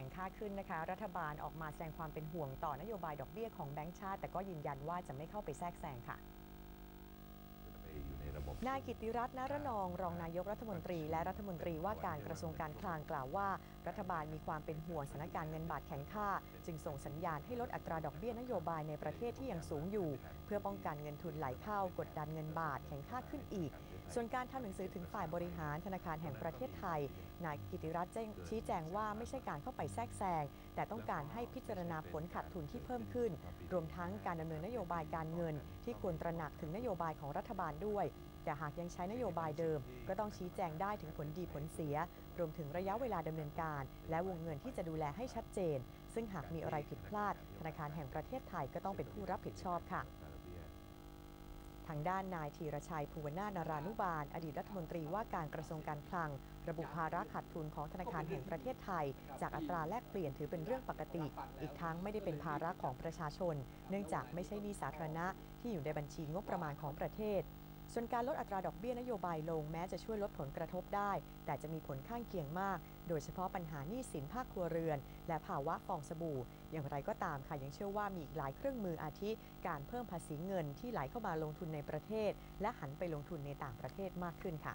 ข็งค่าขึ้นนะคะ รัฐบาลออกมาแสดงความเป็นห่วงต่อนโยบายดอกเบี้ยของแบงก์ชาติ แต่ก็ยืนยันว่าจะไม่เข้าไปแทรกแซงค่ะ นายกิติรัตน์นรนอง รองนายกรัฐมนตรี และรัฐมนตรีว่าการกระทรวงการคลังกล่าวว่า รัฐบาลมีความเป็นห่วงสถานการณ์เงินบาทแข็งค่า จึงส่งสัญญาณให้ลดอัตราดอกเบี้ยนโยบายในประเทศที่ยังสูงอยู่ เพื่อป้องกันเงินทุนไหลเข้ากดดันเงินบาทแข็งค่าขึ้นอีก ส่วนการทำหนังสือถึงฝ่ายบริหารธนาคารแห่งประเทศไทย นายกิติรัตน์ชี้แจงว่าไม่ใช่การเข้าไปแทรกแซงแต่ต้องการให้พิจารณาผลขาดทุนที่เพิ่มขึ้น รวมทั้งการดำเนินนโยบายการเงิน ที่ควรตระหนักถึงนโยบายของรัฐบาลด้วยแต่หากยังใช้นโยบายเดิม ก็ต้องชี้แจงได้ถึงผลดีผลเสีย รวมถึงระยะเวลาดำเนินการ และวงเงินที่จะดูแลให้ชัดเจน ซึ่งหากมีอะไรผิดพลาด ธนาคารแห่งประเทศไทยก็ต้องเป็นผู้รับผิดชอบค่ะทางด้านนายธีรชัยภูวนาถนารานุบาล อดีตรัฐมนตรีว่าการกระทรวงการคลัง ระบุภาระขาดทุนของธนาคารแห่งประเทศไทย จากอัตราแลกเปลี่ยนถือเป็นเรื่องปกติ อีกทั้งไม่ได้เป็นภาระของประชาชน เนื่องจากไม่ใช่หนี้สาธารณะที่อยู่ในบัญชีงบประมาณของประเทศ ส่วนการลดอัตราดอกเบี้ยนโยบายลงแม้จะช่วยลดผลกระทบได้ แต่จะมีผลข้างเคียงมาก โดยเฉพาะปัญหาหนี้สินภาคครัวเรือน และภาวะฟองสบู่ อย่างไรก็ตามค่ะยังเชื่อว่ามีอีกหลายเครื่องมืออาทิ การเพิ่มภาษีเงินที่ไหลเข้ามาลงทุนในประเทศ และหันไปลงทุนในต่างประเทศมากขึ้นค่ะ